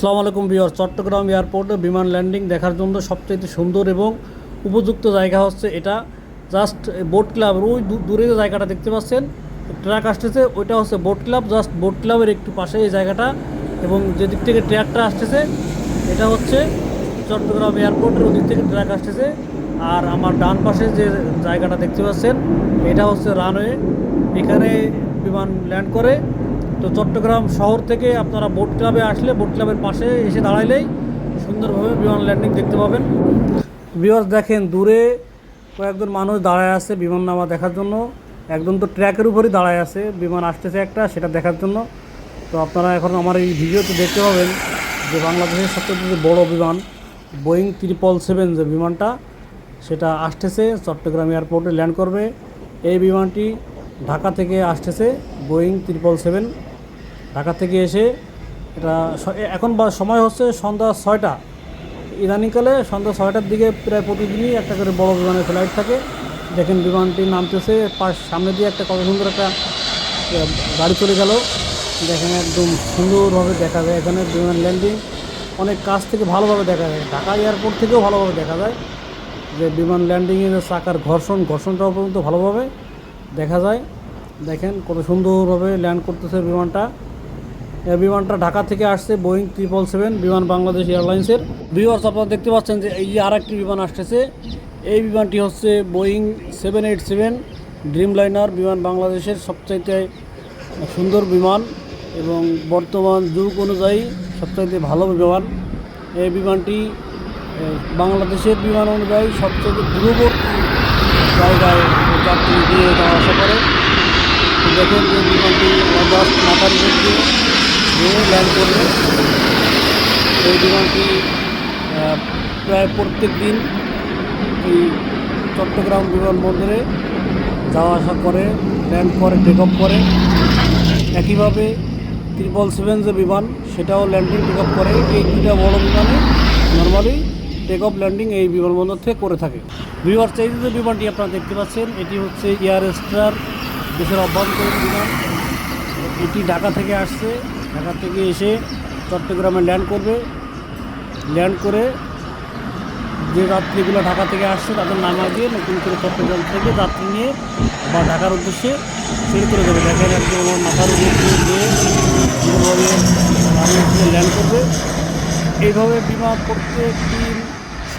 আসসালামু আলাইকুম বিহার চট্টগ্রাম এয়ারপোর্টে বিমান ল্যান্ডিং দেখার জন্য সবচেয়ে সুন্দর এবং উপযুক্ত জায়গা হচ্ছে এটা। জাস্ট বোট ক্লাব, ওই দূরে যে জায়গাটা দেখতে পাচ্ছেন ট্র্যাক আসতেছে, ওইটা হচ্ছে বোট ক্লাব, জাস্ট বোট ক্লাবের একটু পাশে এই জায়গাটা। এবং যেদিক থেকে ট্র্যাকটা আসতেছে, এটা হচ্ছে চট্টগ্রাম এয়ারপোর্টের ওদিক থেকে ট্র্যাক আসতেছে। আর আমার ডান পাশে যে জায়গাটা দেখতে পাচ্ছেন, এটা হচ্ছে রানওয়ে। এখানে বিমান ল্যান্ড করে তো চট্টগ্রাম শহর থেকে আপনারা বোট ক্লাবে আসলে বোট ক্লাবের পাশে এসে দাঁড়াইলেই সুন্দরভাবে বিমান ল্যান্ডিং দেখতে পাবেন। বিমাস দেখেন, দূরে কয়েকজন মানুষ দাঁড়ায় আছে বিমান নামা দেখার জন্য। একজন তো ট্র্যাকের উপরই দাঁড়ায় আছে, বিমান আসতেছে একটা, সেটা দেখার জন্য। তো আপনারা এখন আমার এই ভিডিওতে দেখতে পাবেন যে বাংলাদেশের সবচেয়ে বড় বিমান বোয়িং ত্রিপল সেভেন যে বিমানটা, সেটা আসতেছে, চট্টগ্রাম এয়ারপোর্টে ল্যান্ড করবে। এই বিমানটি ঢাকা থেকে আসতেছে বোয়িং ত্রিপল সেভেন ঢাকা থেকে এসে এটা এখন বা সময় হচ্ছে সন্ধ্যা ছয়টা। ইদানিংকালে সন্ধ্যা ছয়টার দিকে প্রায় প্রতিদিনই একটা করে বড় বিমানের ফ্লাইট থাকে। দেখেন বিমানটি নামতেছে পাশ সামনে দিয়ে একটা কত সুন্দর একটা গাড়ি চলে গেল। দেখেন একদম সুন্দরভাবে দেখা যায় এখানে বিমান ল্যান্ডিং অনেক কাছ থেকে ভালোভাবে দেখা যায়। ঢাকা এয়ারপোর্ট থেকেও ভালোভাবে দেখা যায় যে বিমান ল্যান্ডিংয়ের চাকার ঘর্ষণ, ঘর্ষণটাও পর্যন্ত ভালোভাবে দেখা যায়। দেখেন কত সুন্দরভাবে ল্যান্ড করতেছে বিমানটা। বিমানটা ঢাকা থেকে আসছে বোয়িং ট্রিপল সেভেন বিমান বাংলাদেশ এয়ারলাইন্সের। ভিউয়ার্স আপনারা দেখতে পাচ্ছেন যে এই যে আর একটি বিমান আসতেছে। এই বিমানটি হচ্ছে Boeing seven eight seven Dreamliner বিমান বাংলাদেশের সবচাইতে সুন্দর বিমান এবং বর্তমান যুগ অনুযায়ী সবচাইতে ভালো বিমান। এই বিমানটি বাংলাদেশের বিমান অনুযায়ী সবচেয়ে দূরবর্তী জায়গায় যাত্রী দিয়ে যাওয়া আসা করে। দেখেন যে বিমানটি মাথার উপর দিয়ে ল্যান্ড করবে। এই বিমানটি প্রায় প্রত্যেক দিন এই চট্টগ্রাম বিমানবন্দরে যাওয়া আসা করে ল্যান্ড করে টেক অফ করে। একইভাবে ত্রিপল সেভেন যে বিমান, সেটাও ল্যান্ডিং টেক অফ করে। এই দুটা বড় বিমানে নর্মালি টেক অফ ল্যান্ডিং এই বিমানবন্দর থেকে করে থাকে। বিমার এই যে বিমানটি আপনারা দেখতে পাচ্ছেন, এটি হচ্ছে এয়ার স্টার দেশের অভ্যন্তরীণ বিমান। এটি ঢাকা থেকে আসছে। ঢাকা থেকে এসে চট্টগ্রামে ল্যান্ড করবে। ল্যান্ড করে যে যাত্রীগুলো ঢাকা থেকে আসছে তাদের নামা দিয়ে নতুন করে চট্টগ্রাম থেকে যাত্রী নিয়ে বা ঢাকার উদ্দেশ্যে ছেড়ে করে দেবে। দেখেন একদম আমার মাথার উপর দিয়ে ল্যান্ড করবে। এইভাবে বিমান প্রত্যেক দিন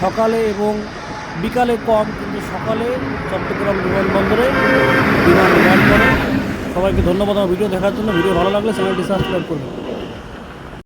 সকালে এবং বিকালে কম, কিন্তু সকালে চট্টগ্রাম বিমানবন্দরে বিমান ল্যান্ড করে। সবাইকে ধন্যবাদ আমার ভিডিও দেখার জন্য। ভিডিও ভালো লাগলে চ্যানেলটি সাবস্ক্রাইব করবেন।